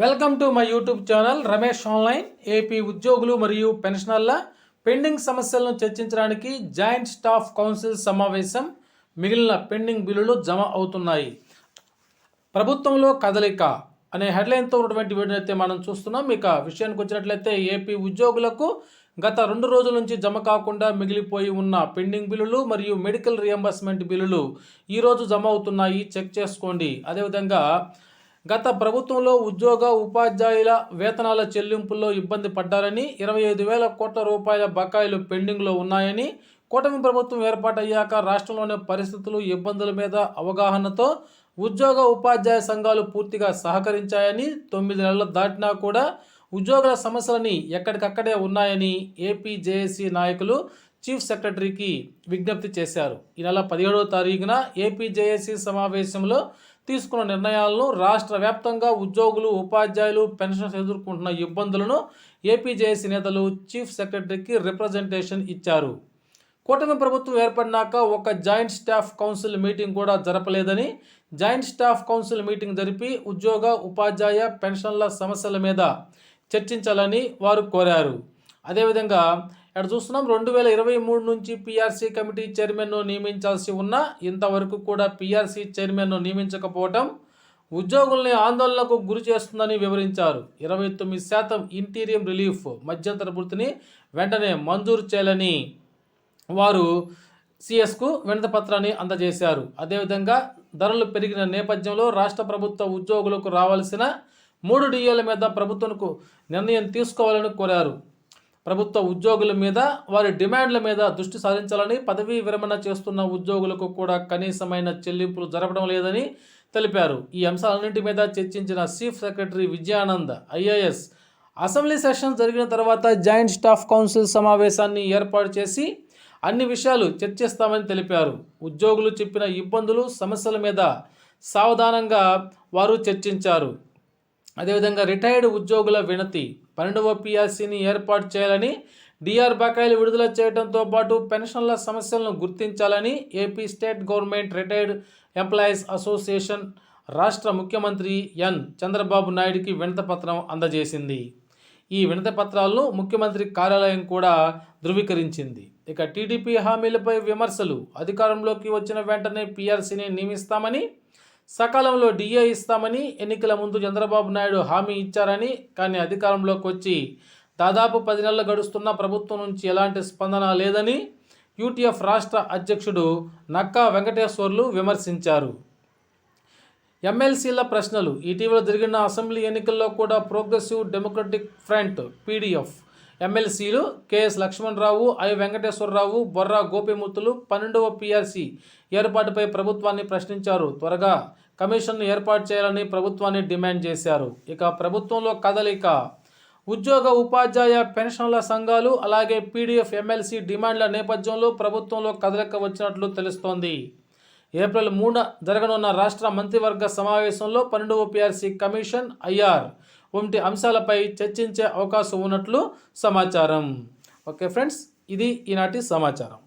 Welcome to my YouTube channel Ramesh online AP ఉద్యోగులు మరియు పెన్షనర్ల pending సమస్యలను చర్చించడానికి జాయింట్ స్టాఫ్ కౌన్సిల్ సమావేశం మిగిలిన పెండింగ్ బిల్లులు జమ అవుతున్నాయి. ప్రభుత్వంలో కదలిక అనే హెడ్లైన్తో ఉన్నటువంటి వీడియో అయితే మనం చూస్తున్నాం. ఇక విషయానికి వచ్చినట్లయితే ఏపీ ఉద్యోగులకు గత రెండు రోజుల నుంచి జమ కాకుండా మిగిలిపోయి ఉన్న పెండింగ్ బిల్లులు మరియు మెడికల్ రియంబర్స్మెంట్ బిల్లులు ఈరోజు జమ అవుతున్నాయి. చెక్ చేసుకోండి. అదేవిధంగా గత ప్రభుత్వంలో ఉద్యోగ ఉపాధ్యాయుల వేతనాల చెల్లింపుల్లో ఇబ్బంది పడ్డారని ఇరవై ఐదు వేల కోట్ల రూపాయల బకాయిలు పెండింగ్లో ఉన్నాయని కూటమి ప్రభుత్వం ఏర్పాటయ్యాక రాష్ట్రంలోని పరిస్థితులు ఇబ్బందుల మీద అవగాహనతో ఉద్యోగ ఉపాధ్యాయ సంఘాలు పూర్తిగా సహకరించాయని తొమ్మిది నెలలు దాటినా కూడా ఉద్యోగుల సమస్యలని ఎక్కడికక్కడే ఉన్నాయని ఏపీ జేఏసీ నాయకులు చీఫ్ సెక్రటరీకి విజ్ఞప్తి చేశారు. ఈ నెల పదిహేడవ తారీఖున ఏపీజేఏసీ సమావేశంలో తీసుకున్న నిర్ణయాలను రాష్ట్ర వ్యాప్తంగా ఉద్యోగులు ఉపాధ్యాయులు పెన్షన్స్ ఎదుర్కొంటున్న ఇబ్బందులను ఏపీజేఏసీ నేతలు చీఫ్ సెక్రటరీకి రిప్రజెంటేషన్ ఇచ్చారు. కూటమి ప్రభుత్వం ఏర్పడినాక ఒక జాయింట్ స్టాఫ్ కౌన్సిల్ మీటింగ్ కూడా జరపలేదని జాయింట్ స్టాఫ్ కౌన్సిల్ మీటింగ్ జరిపి ఉద్యోగ ఉపాధ్యాయ పెన్షన్ల సమస్యల మీద చర్చించాలని వారు కోరారు. అదేవిధంగా ఇక్కడ చూస్తున్నాం? రెండు వేల ఇరవై మూడు నుంచి పీఆర్సీ కమిటీ చైర్మన్ను నియమించాల్సి ఉన్న ఇంతవరకు కూడా పీఆర్సీ చైర్మన్ను నియమించకపోవటం ఉద్యోగుల్ని ఆందోళనకు గురి చేస్తుందని వివరించారు. ఇరవై తొమ్మిది శాతం ఇంటీరియం రిలీఫ్ మధ్యంతర వృత్తిని వెంటనే మంజూరు చేయాలని వారు సిఎస్కు పత్రాన్ని అందజేశారు. అదేవిధంగా ధరలు పెరిగిన నేపథ్యంలో రాష్ట్ర ప్రభుత్వ ఉద్యోగులకు రావాల్సిన మూడు డిఏల మీద ప్రభుత్వంకు నిర్ణయం తీసుకోవాలని కోరారు. ప్రభుత్వ ఉద్యోగుల మీద వారి డిమాండ్ల మీద దృష్టి సారించాలని పదవీ విరమణ చేస్తున్న ఉద్యోగులకు కూడా కనీసమైన చెల్లింపులు జరపడం లేదని తెలిపారు. ఈ అంశాలన్నింటి మీద చర్చించిన chief secretary Vijayanand IAS assembly session జరిగిన తర్వాత జాయింట్ స్టాఫ్ కౌన్సిల్ సమావేశాన్ని ఏర్పాటు చేసి అన్ని విషయాలు చర్చిస్తామని తెలిపారు. ఉద్యోగులు చెప్పిన ఇబ్బందులు సమస్యల మీద సావధానంగా వారు చర్చించారు. అదేవిధంగా రిటైర్డ్ ఉద్యోగుల వినతి పన్నెండవ పిఆర్సీని ఏర్పాటు చేయాలని డిఆర్ బకాయిలు విడుదల చేయడంతో పాటు పెన్షన్ల సమస్యలను గుర్తించాలని AP state government retired employees association రాష్ట్ర ముఖ్యమంత్రి ఎన్ చంద్రబాబు నాయుడికి వినతపత్రం అందజేసింది. ఈ వినతపత్రాలను ముఖ్యమంత్రి కార్యాలయం కూడా ధృవీకరించింది. ఇక టీడీపీ హామీలపై విమర్శలు అధికారంలోకి వచ్చిన వెంటనే పీఆర్సీని నియమిస్తామని సకాలంలో డిఏ ఇస్తామని ఎన్నికల ముందు చంద్రబాబు నాయుడు హామీ ఇచ్చారని కానీ అధికారంలోకి వచ్చి దాదాపు పది నెలలు గడుస్తున్న ప్రభుత్వం నుంచి ఎలాంటి స్పందన లేదని యూటీఎఫ్ రాష్ట్ర అధ్యక్షుడు నక్కా వెంకటేశ్వర్లు విమర్శించారు. ఎమ్మెల్సీల ప్రశ్నలు ఇటీవల జరిగిన అసెంబ్లీ ఎన్నికల్లో కూడా ప్రోగ్రెసివ్ డెమోక్రటిక్ ఫ్రంట్ పీడీఎఫ్ ఎమ్మెల్సీలు కెఎస్ లక్ష్మణరావు ఐ వెంకటేశ్వరరావు బొర్రా గోపిమూర్తులు పన్నెండవ పీఆర్సీ ఏర్పాటుపై ప్రభుత్వాన్ని ప్రశ్నించారు. త్వరగా కమిషన్ను ఏర్పాటు చేయాలని ప్రభుత్వాన్ని డిమాండ్ చేశారు. ఇక ప్రభుత్వంలో కదలిక. ఉద్యోగ ఉపాధ్యాయ పెన్షన్ల సంఘాలు అలాగే పీడీఎఫ్ ఎమ్మెల్సీ డిమాండ్ల నేపథ్యంలో ప్రభుత్వంలో కదలిక వచ్చినట్లు తెలుస్తోంది. ఏప్రిల్ మూడున జరగనున్న రాష్ట్ర మంత్రివర్గ సమావేశంలో పన్నెండవ పిఆర్సీ కమిషన్ ఐఆర్ వంటి అంశాలపై చర్చించే అవకాశం ఉన్నట్లు సమాచారం. ఓకే ఫ్రెండ్స్ ఇది ఈనాటి సమాచారం.